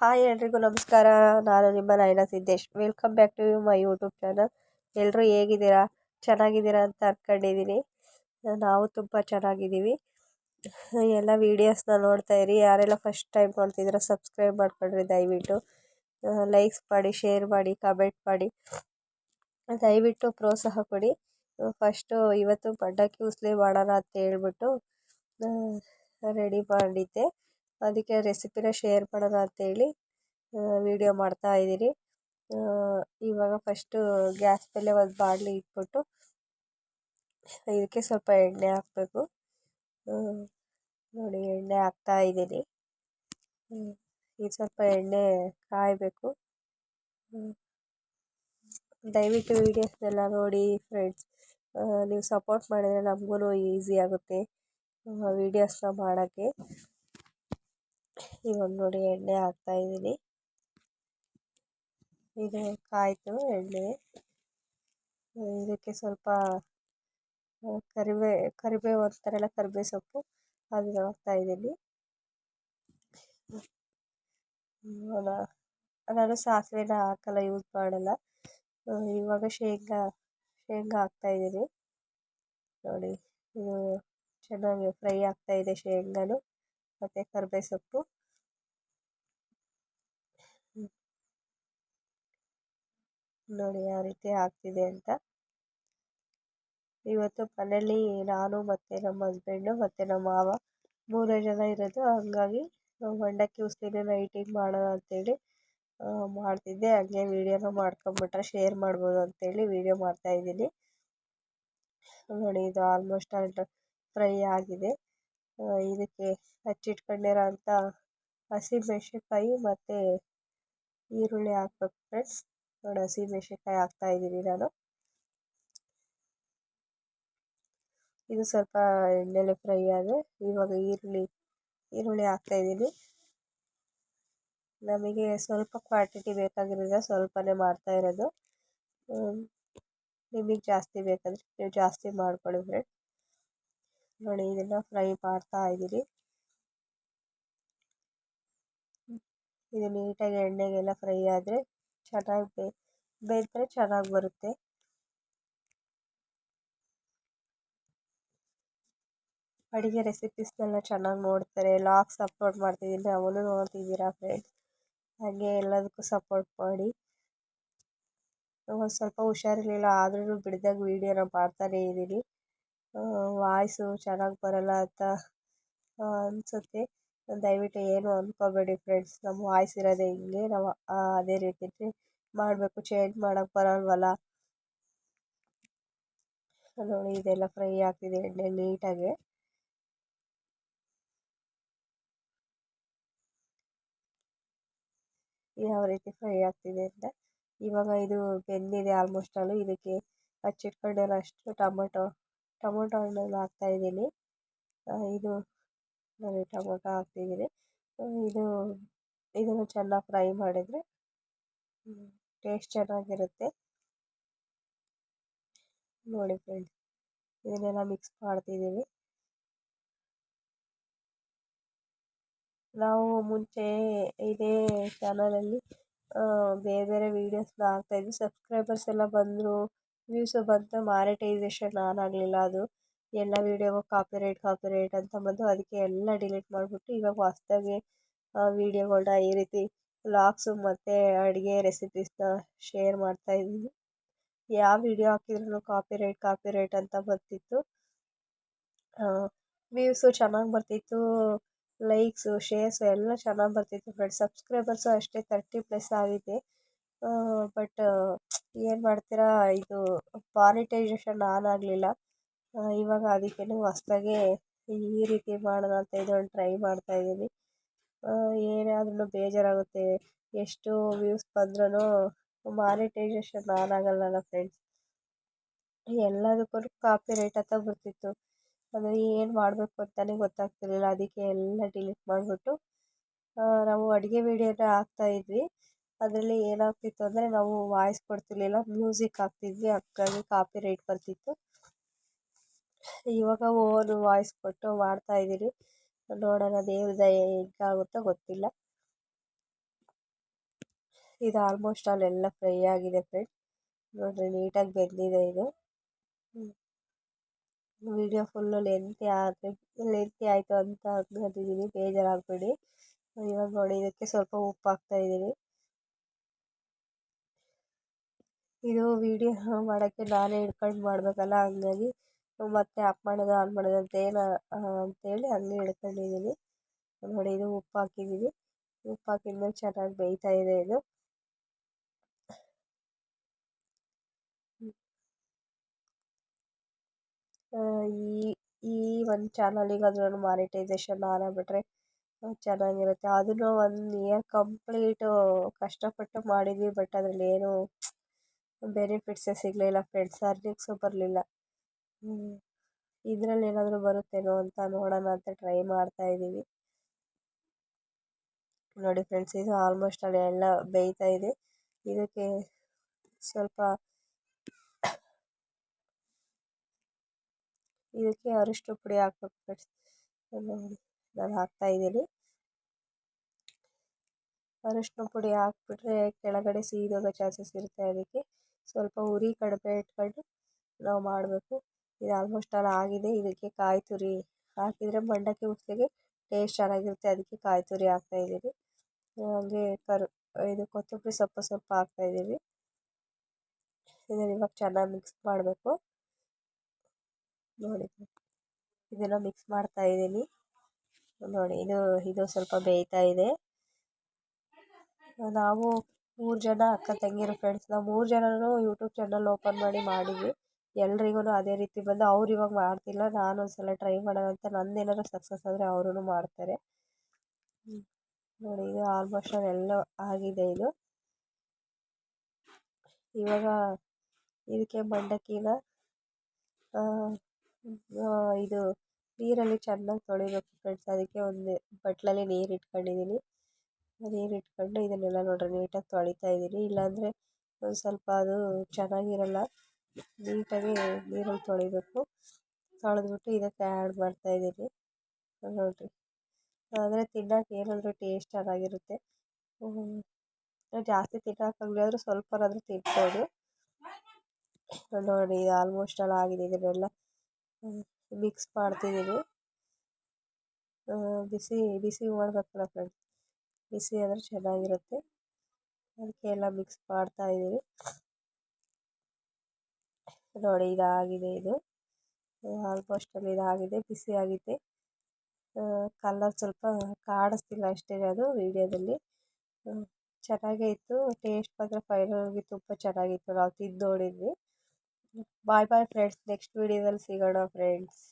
Hi ಎಲ್ರಿಗೂ ನಮಸ್ಕಾರ. ನಾನು ನಿಮ್ಮ Nayana Siddesh. Welcome back to my YouTube channel ಎಲ್ಲರೂ ಹೇಗಿದ್ದೀರಾ? ಚೆನ್ನಾಗಿದ್ದೀರಾ ಅಂತ ಅಂದ್ಕೊಂಡಿದ್ದೀನಿ ನಾವು ತುಂಬ ಚೆನ್ನಾಗಿದ್ದೀವಿ. ಎಲ್ಲ ವೀಡಿಯೋಸ್ನ ನೋಡ್ತಾ ಇರಿ. ಯಾರೆಲ್ಲ ಫಸ್ಟ್ ಟೈಮ್ ನೋಡ್ತಿದ್ದೀರಾ ಸಬ್ಸ್ಕ್ರೈಬ್ ಮಾಡ್ಕೊಳ್ರಿ ದಯವಿಟ್ಟು. ಲೈಕ್ಸ್ ಮಾಡಿ ಶೇರ್ ಮಾಡಿ ಕಮೆಂಟ್ ಮಾಡಿ. ದಯವಿಟ್ಟು ಪ್ರೋತ್ಸಾಹ ಕೊಡಿ. ಫಸ್ಟು ಇವತ್ತು ಪಡ್ಡಕ್ಕಿ ಉಸ್ಲಿ ಮಾಡೋಣ ಅಂತ ಹೇಳ್ಬಿಟ್ಟು ರೆಡಿ ಮಾಡಿದ್ದೆ. ಅದಕ್ಕೆ ರೆಸಿಪಿನ ಶೇರ್ ಮಾಡೋಣ ಅಂತೇಳಿ ವೀಡಿಯೋ ಮಾಡ್ತಾ ಇದ್ದೀನಿ. ಇವಾಗ ಫಸ್ಟು ಗ್ಯಾಸ್ ಮೇಲೆ ಒಂದು ಬಾಣಲಿ ಇಟ್ಬಿಟ್ಟು, ಇದಕ್ಕೆ ಸ್ವಲ್ಪ ಎಣ್ಣೆ ಹಾಕಬೇಕು. ನೋಡಿ ಎಣ್ಣೆ ಹಾಕ್ತಾ ಇದ್ದೀನಿ. ಇದು ಸ್ವಲ್ಪ ಎಣ್ಣೆ ಕಾಯಬೇಕು. ದಯವಿಟ್ಟು ವೀಡಿಯೋಸ್ನೆಲ್ಲ ನೋಡಿ ಫ್ರೆಂಡ್ಸ್ ನೀವು ಸಪೋರ್ಟ್ ಮಾಡಿದರೆ ನಮಗೂ ಈಸಿ ಆಗುತ್ತೆ ವೀಡಿಯೋಸ್ನ ಮಾಡೋಕ್ಕೆ. ಇವಾಗ ನೋಡಿ ಎಣ್ಣೆ ಹಾಕ್ತಾಯಿದ್ದೀನಿ ಇದು ಕಾಯಿತು ಎಣ್ಣೆ. ಇದಕ್ಕೆ ಸ್ವಲ್ಪ ಕರಿಬೇ ಕರಿಬೇವು ಅಂತಾರಲ್ಲ ಕರಿಬೇವು ಸೊಪ್ಪು ಅದನ್ನ ಹಾಕ್ತಾಯಿದ್ದೀನಿ ನಾನು ಸಾಸಿವೆನ ಹಾಕಲ್ಲ ಯೂಸ್ ಮಾಡಲ್ಲ. ಇವಾಗ ಶೇಂಗಾ ಶೇಂಗಾ ಹಾಕ್ತಾಯಿದ್ದೀನಿ ನೋಡಿ, ಇದು ಚೆನ್ನಾಗಿ ಫ್ರೈ ಆಗ್ತಾಯಿದೆ ಶೇಂಗಾನು. ಮತ್ತು ಕರ್ಬೇವು ಸೊಪ್ಪು. ನೋಡಿ ಯಾವ ರೀತಿ ಆಗ್ತಿದೆ ಅಂತ. ಇವತ್ತು ಮನೇಲಿ ನಾನು ಮತ್ತು ನಮ್ಮ ಹಸ್ಬೆಂಡು ಮತ್ತು ನಮ್ಮ ಮಾವ ಮೂರೇ ಜನ ಇರೋದು. ಹಂಗಾಗಿ ಮಂಡಕ್ಕಿ ಉಸ್ಲಿನ ನೈಟಿಗೆ ಮಾಡೋಣ ಅಂತೇಳಿ ಮಾಡ್ತಿದ್ದೆ. ಹಾಗೆ ವೀಡಿಯೋನ ಮಾಡ್ಕೊಂಬಿಟ್ರೆ ಶೇರ್ ಮಾಡ್ಬೋದು ಅಂತೇಳಿ ವೀಡಿಯೋ ಮಾಡ್ತಾಯಿದ್ದೀನಿ ನೋಡಿ ಇದು ಆಲ್ಮೋಸ್ಟ್ ಆಲ್ ಫ್ರೈ ಆಗಿದೆ. ಇದಕ್ಕೆ ಹಚ್ಚಿಟ್ಕೊಂಡಿರೋ ಅಂಥ ಹಸಿಮೆಣ್ಸಿನ್ಕಾಯಿ ಮತ್ತು ಈರುಳ್ಳಿ ಹಾಕ್ಬೇಕು ಫ್ರೆಂಡ್ಸ್ ನೋಡಿ ಹಸಿಮೆಣ್ಸಿನ್ಕಾಯಿ ಹಾಕ್ತಾಯಿದ್ದೀನಿ ನಾನು. ಇದು ಸ್ವಲ್ಪ ಎಣ್ಣೆಲೆ ಫ್ರೈ ಆದರೆ ಇವಾಗ ಈರುಳ್ಳಿ ಈರುಳ್ಳಿ ಹಾಕ್ತಾಯಿದ್ದೀನಿ ನಮಗೆ ಸ್ವಲ್ಪ ಕ್ವಾಂಟಿಟಿ ಬೇಕಾಗಿರೋದ್ರಿಂದ ಸ್ವಲ್ಪನೇ ಮಾಡ್ತಾ ಇರೋದು. ನಿಮಗೆ ಜಾಸ್ತಿ ಬೇಕಂದರೆ ನೀವು ಜಾಸ್ತಿ ಮಾಡ್ಕೊಳ್ಳಿ ಫ್ರೆಂಡ್ ನೋಡಿ ಇದನ್ನು ಫ್ರೈ ಮಾಡ್ತಾ ಇದ್ದೀನಿ. ಇದು ನೀಟಾಗಿ ಎಣ್ಣೆಗೆಲ್ಲ ಫ್ರೈ ಆದರೆ ಚೆನ್ನಾಗಿ ಬೇ, ಬೇಯಿದ್ರೆ ಚೆನ್ನಾಗಿ ಬರುತ್ತೆ. ಅಡುಗೆ ರೆಸಿಪೀಸ್ನೆಲ್ಲ ಚೆನ್ನಾಗಿ ನೋಡ್ತಾರೆ ಲಾಗ್ಸ್ ಅಪ್ಲೋಡ್ ಮಾಡ್ತಿದ್ದೀನಿ ಅವನು ನೋಡ್ತಿದ್ದೀರಾ ಫ್ರೆಂಡ್ಸ್ ಹಾಗೆ ಎಲ್ಲದಕ್ಕೂ ಸಪೋರ್ಟ್ ಮಾಡಿ. ಒಂದು ಸ್ವಲ್ಪ ಹುಷಾರಿರಲಿಲ್ಲ ಆದ್ರೂ ಬಿಡ್ದಾಗ ವೀಡಿಯೋನ ಮಾಡ್ತಾನೇ ಇದ್ದೀನಿ. ವಾಯ್ಸು ಚೆನ್ನಾಗಿ ಬರಲ್ಲ ಅಂತ ಅನಿಸುತ್ತೆ. ದಯವಿಟ್ಟು ಏನು ಅಂದ್ಕೋಬೇಡಿ ಫ್ರೆಂಡ್ಸ್ ನಮ್ಮ ವಾಯ್ಸ್ ಇರೋದೇ ಹಿಂಗೆ. ನಾವು ಅದೇ ರೀತಿ ಮಾಡಬೇಕು. ಚೇಂಜ್ ಮಾಡೋಕ್ಕೆ ಬರಲ್ವಲ್ಲ? ನೋಡಿ, ಇದೆಲ್ಲ ಫ್ರೈ ಆಗ್ತಿದೆ ಎಣ್ಣೆ ನೀಟಾಗಿ. ಯಾವ ರೀತಿ ಫ್ರೈ ಆಗ್ತಿದೆ ಅಂತ. ಇವಾಗ ಇದು ಬೆಂದಿದೆ ಆಲ್ಮೋಸ್ಟ್ ಆಲು ಇದಕ್ಕೆ ಹಚ್ಚಿಟ್ಕೊಂಡಿರೋ ಅಷ್ಟು ಟೊಮೊಟೊ. ಟೊಮೊಟೊ ಹಣ್ಣನ್ನು ಹಾಕ್ತಾಯಿದ್ದೀನಿ ಇದು ನೋಡಿ, ಟೊಮೊಟೊ ಹಾಕ್ತಿದ್ದೀನಿ ಇದು, ಇದನ್ನು ಚೆನ್ನಾಗಿ ಫ್ರೈ ಮಾಡಿದರೆ ಟೇಸ್ಟ್ ಚೆನ್ನಾಗಿರುತ್ತೆ. ನೋಡಿ ಫ್ರೆಂಡ್ಸ್ ಇದನ್ನೆಲ್ಲ ಮಿಕ್ಸ್ ಮಾಡ್ತಿದ್ದೀವಿ ನಾವು ಮುಂಚೆ ಇದೇ ಚಾನಲಲ್ಲಿ ಬೇರೆ ಬೇರೆ ವೀಡಿಯೋಸ್ನ ಹಾಕ್ತಾಯಿದ್ವಿ ಸಬ್ಸ್ಕ್ರೈಬರ್ಸ್ ಎಲ್ಲ ಬಂದರು ವ್ಯೂಸು ಬಂತು ಮಾನಿಟೈಸೇಷನ್ ಆನ್ ಆಗಲಿಲ್ಲ ಅದು. ಎಲ್ಲ ವೀಡಿಯೋಗೂ ಕಾಪಿರೈಟ್ ಕಾಪಿರೈಟ್ ಅಂತ ಬಂದು ಅದಕ್ಕೆ ಎಲ್ಲ ಡಿಲೀಟ್ ಮಾಡಿಬಿಟ್ಟು ಇವಾಗ ಹೊಸ್ದಾಗಿ ವೀಡಿಯೋಗಳನ್ನ ಈ ರೀತಿ ವ್ಲಾಗ್ಸು ಮತ್ತು ಅಡುಗೆ ರೆಸಿಪೀಸ್ನ ಶೇರ್ ಮಾಡ್ತಾಯಿದ್ದೀನಿ ಯಾವ ವೀಡಿಯೋ ಹಾಕಿದ್ರೂ ಕಾಪಿರೈಟ್ ಕಾಪಿರೈಟ್ ಅಂತ ಬರ್ತಿತ್ತು. ವ್ಯೂಸು ಚೆನ್ನಾಗಿ ಬರ್ತಿತ್ತು, ಲೈಕ್ಸು, ಶೇರ್ಸು ಎಲ್ಲ ಚೆನ್ನಾಗಿ ಬರ್ತಿತ್ತು ಫ್ರೆಂಡ್ಸ್. ಸಬ್ಸ್ಕ್ರೈಬರ್ಸು ಅಷ್ಟೇ ತರ್ಟಿ ಪ್ಲಸ್ ಆಗಿದೆ. ಬಟ್ ಏನು ಮಾಡ್ತೀರಾ? ಇದು ಮಾನಿಟೈಸೇಷನ್ ಆನ್ ಆಗಲಿಲ್ಲ. ಇವಾಗ ಅದಕ್ಕೇನು ಹೊಸ್ದಾಗೆ ಈ ರೀತಿ ಮಾಡೋಣ ಅಂತ ಇದೊಂದು ಟ್ರೈ ಮಾಡ್ತಾಯಿದ್ದೀನಿ ಏನೇ ಆದ್ರೂ ಬೇಜಾರಾಗುತ್ತೆ, ಎಷ್ಟು ವ್ಯೂಸ್ ಬಂದ್ರೂ ಮಾನಿಟೈಸೇಷನ್ ಆನ್ ಆಗಲ್ಲಲ್ಲ ಫ್ರೆಂಡ್ಸ್ ಎಲ್ಲದಕ್ಕೂ ಕಾಪಿರೈಟ್ ಅಂತ ಬರ್ತಿತ್ತು. ಅದು ಏನು ಮಾಡಬೇಕು ಅಂತಲೇ ಗೊತ್ತಾಗ್ತಿರಲಿಲ್ಲ. ಅದಕ್ಕೆ ಎಲ್ಲ ಡಿಲೀಟ್ ಮಾಡಿಬಿಟ್ಟು ನಾವು ಅಡುಗೆ ವೀಡಿಯೋನ ಹಾಕ್ತಾಯಿದ್ವಿ ಅದರಲ್ಲಿ ಏನಾಗ್ತಿತ್ತು ಅಂದರೆ ನಾವು ವಾಯ್ಸ್ ಕೊಡ್ತಿರಲಿಲ್ಲ ಮ್ಯೂಸಿಕ್ ಹಾಕ್ತಿದ್ವಿ ಹಾಗಾಗಿ ಕಾಪಿರೈಟ್ ಬರ್ತಿತ್ತು. ಇವಾಗ ಓನ್ ವಾಯ್ಸ್ ಕೊಟ್ಟು ಮಾಡ್ತಾಯಿದ್ದೀನಿ ನೋಡೋಣ ದೇವ್ರ ಹೇಗಾಗುತ್ತೋ ಗೊತ್ತಿಲ್ಲ. ಇದು ಆಲ್ಮೋಸ್ಟ್ ಅಲ್ಲೆಲ್ಲ ಫ್ರೈ ಆಗಿದೆ ಫ್ರೆಂಡ್ ನೋಡಿರಿ ನೀಟಾಗಿ ಬೆಂದಿದೆ ಇದು. ವಿಡಿಯೋ ಫುಲ್ಲು ಲೆಂತಿ ಆದರೆ ಲೆಂತಿ ಆಯಿತು ಅಂತ ಅಂದ್ಕೊಂಡಿದ್ದೀನಿ ಬೇಜಾರಾಗಬೇಡಿ. ಇವಾಗ ನೋಡಿ, ಇದಕ್ಕೆ ಸ್ವಲ್ಪ ಉಪ್ಪು ಹಾಕ್ತಾ ಇದ್ದೀನಿ ಇದು ವಿಡಿಯೋ ಮಾಡೋಕ್ಕೆ ನಾನೇ ಹಿಡ್ಕೊಂಡು ಮಾಡಬೇಕಲ್ಲ, ಹಂಗಾಗಿ ಮತ್ತೆ ಆಫ್ ಮಾಡೋದು ಆನ್ ಮಾಡೋದು ಅಂತ ಏನು ಅಂತೇಳಿ ಹಂಗೆ ಹಿಡ್ಕೊಂಡಿದ್ದೀನಿ ನೋಡಿ, ಇದು ಉಪ್ಪು ಹಾಕಿದ್ದೀನಿ ಉಪ್ಪು ಹಾಕಿದ್ಮೇಲೆ ಚೆನ್ನಾಗಿ ಬೇಯ್ತಾ ಇದೆ ಇದು. ಈ ಈ ಒಂದು ಚಾನಲಿಗಾದ್ರೂ ಮಾನಿಟೈಸೇಷನ್ ಆಗಿಬಿಟ್ರೆ ಚೆನ್ನಾಗಿರುತ್ತೆ. ಅದನ್ನು ಒನ್ ಇಯರ್ ಕಂಪ್ಲೀಟು ಕಷ್ಟಪಟ್ಟು ಮಾಡಿದ್ವಿ ಬಟ್ ಅದರಲ್ಲಿ ಏನು ಬೆನಿಫಿಟ್ಸೇ ಸಿಗಲಿಲ್ಲ ಫ್ರೆಂಡ್ಸ್ ಅರ್ನಿಂಗ್ಸು ಬರಲಿಲ್ಲ. ಇದರಲ್ಲಿ ಏನಾದರೂ ಬರುತ್ತೇನೋ ಅಂತ ನೋಡೋಣ ಅಂತ ಟ್ರೈ ಮಾಡ್ತಾ ಇದ್ದೀವಿ. ನೋಡಿ ಫ್ರೆಂಡ್ಸ್ ಇದು ಆಲ್ಮೋಸ್ಟ್ ಅಲ್ಲಿ ಎಲ್ಲ ಬೇಯ್ತಾ ಇದೆ. ಇದಕ್ಕೆ ಸ್ವಲ್ಪ ಇದಕ್ಕೆ ಅರಿಶಿನ ಪುಡಿ ಹಾಕ್ಬೇಕು ಫ್ರೆಂಡ್ಸ್ ನೋಡಿ ನಾನು ಹಾಕ್ತಾ ಇದ್ದೀನಿ. ಅರಿಶಿನ ಪುಡಿ ಹಾಕ್ಬಿಟ್ರೆ ಕೆಳಗಡೆ ಸೀದೋಗೋ ಚಾನ್ಸಸ್ ಇರುತ್ತೆ ಅದಕ್ಕೆ. ಸ್ವಲ್ಪ ಉರಿ ಕಡಿಮೆ ಇಟ್ಕೊಂಡು ನಾವು ಮಾಡಬೇಕು. ಇದು ಆಲ್ಮೋಸ್ಟ್ ಆಲ್ ಆಗಿದೆ. ಇದಕ್ಕೆ ಕಾಯಿ ತುರಿ ಹಾಕಿದರೆ ಮಂಡಕ್ಕಿ ಉಸ್ಲಿಗೆ ಟೇಸ್ಟ್ ಚೆನ್ನಾಗಿರುತ್ತೆ. ಅದಕ್ಕೆ ಕಾಯಿ ತುರಿ ಹಾಕ್ತಾಯಿದ್ದೀನಿ ಹಾಗೆ ಕರು, ಇದು ಕೊತ್ತಂಬರಿ ಸೊಪ್ಪು ಸ್ವಲ್ಪ ಹಾಕ್ತಾಯಿದ್ದೀವಿ ಇದನ್ನು ಇವಾಗ ಚೆನ್ನಾಗಿ ಮಿಕ್ಸ್ ಮಾಡಬೇಕು. ನೋಡಿ. ಇದನ್ನು ಮಿಕ್ಸ್ ಮಾಡ್ತಾ ಇದ್ದೀನಿ. ನೋಡಿ, ಇದು ಇದು ಸ್ವಲ್ಪ ಬೇಯ್ತಾ ಇದೆ. ನಾವು ಮೂರು ಜನ ಅಕ್ಕ ತಂಗಿರು ಫ್ರೆಂಡ್ಸ್ ನಾವು ಮೂರು ಜನರೂ ಯೂಟ್ಯೂಬ್ ಚಾನಲ್ ಓಪನ್ ಮಾಡಿ ಮಾಡಿದ್ವಿ. ಎಲ್ರಿಗೂ ಅದೇ ರೀತಿ ಬಂದು ಅವ್ರು ಇವಾಗ ಮಾಡ್ತಿಲ್ಲ, ನಾನು ಒಂದ್ಸಲ ಟ್ರೈ ಮಾಡೋಣ ಅಂತ ನಂದು ಏನಾದ್ರು ಸಕ್ಸಸ್ ಆದರೆ ಅವರೂ ಮಾಡ್ತಾರೆ. ನೋಡಿ ಇದು ಆಲ್ಮೋಸ್ಟ್ ಎಲ್ಲ ಆಗಿದೆ ಇದು. ಇವಾಗ ಇದಕ್ಕೆ ಮಂಡಕ್ಕಿನ ಇದು ನೀರಲ್ಲಿ ಚೆನ್ನಾಗಿ ತೊಳಿಬೇಕು ಫ್ರೆಂಡ್ಸ್ ಅದಕ್ಕೆ ಒಂದು ಬಟ್ಲಲ್ಲಿ ನೀರು ಇಟ್ಕೊಂಡಿದ್ದೀನಿ ನೀರು ಇಟ್ಕೊಂಡು ಇದನ್ನೆಲ್ಲ ನೋಡಿರಿ ನೀಟಾಗಿ ತೊಳಿತಾ ಇದ್ದೀನಿ ಇಲ್ಲಾಂದರೆ ಒಂದು ಸ್ವಲ್ಪ ಅದು ಚೆನ್ನಾಗಿರಲ್ಲ. ನೀಟಾಗಿ ನೀರಲ್ಲಿ ತೊಳಿಬೇಕು. ತೊಳೆದ್ಬಿಟ್ಟು ಇದಕ್ಕೆ ಆ್ಯಡ್ ಮಾಡ್ತಾಯಿದ್ದೀನಿ ನೋಡಿರಿ. ಆದರೆ ತಿನ್ನೋಕೆ ಏನಾದರೂ ಟೇಸ್ಟ್ ಚೆನ್ನಾಗಿರುತ್ತೆ. ಜಾಸ್ತಿ ತಿನ್ನೋಕ್ಕಾಗಲಿ ಆದರೂ ಸ್ವಲ್ಪನಾದರೂ ತಿನ್ಬೋದು. ನೋಡಿ, ಇದು ಆಲ್ಮೋಸ್ಟ್ ಎಲ್ಲ ಆಗಿದೆ ಇದನ್ನೆಲ್ಲ. ಮಿಕ್ಸ್ ಮಾಡ್ತಿದ್ದೀನಿ ಬಿಸಿ ಬಿಸಿ ಮಾಡಬೇಕಲ್ಲ ಫ್ರೆಂಡ್ಸ್ ಬಿಸಿ ಆದರೆ ಚೆನ್ನಾಗಿರುತ್ತೆ. ಅದಕ್ಕೆ ಎಲ್ಲ ಮಿಕ್ಸ್ ಮಾಡ್ತಾ ಇದ್ದೀವಿ. ನೋಡಿ ಇದಾಗಿದೆ ಇದು. ಆಲ್ಮೋಸ್ಟ್ ಅಲ್ಲಿ ಇದಾಗಿದೆ, ಬಿಸಿ ಆಗಿದೆ. ಕಲರ್ ಸ್ವಲ್ಪ ಕಾಡಿಸ್ತಿಲ್ಲ ಅಷ್ಟೇ ಅದು ವಿಡಿಯೋದಲ್ಲಿ ಚೆನ್ನಾಗೇ ಇತ್ತು. ಟೇಸ್ಟ್ ಮಾತ್ರ ಫೈನಲ್ ತುಂಬ ಚೆನ್ನಾಗಿತ್ತು. ನಾವು ತಿಂದು ನೋಡಿದ್ವಿ. ಬಾಯ್ ಬಾಯ್ ಫ್ರೆಂಡ್ಸ್ ನೆಕ್ಸ್ಟ್ ವಿಡಿಯೋದಲ್ಲಿ ಸಿಗೋಣ ಫ್ರೆಂಡ್ಸ್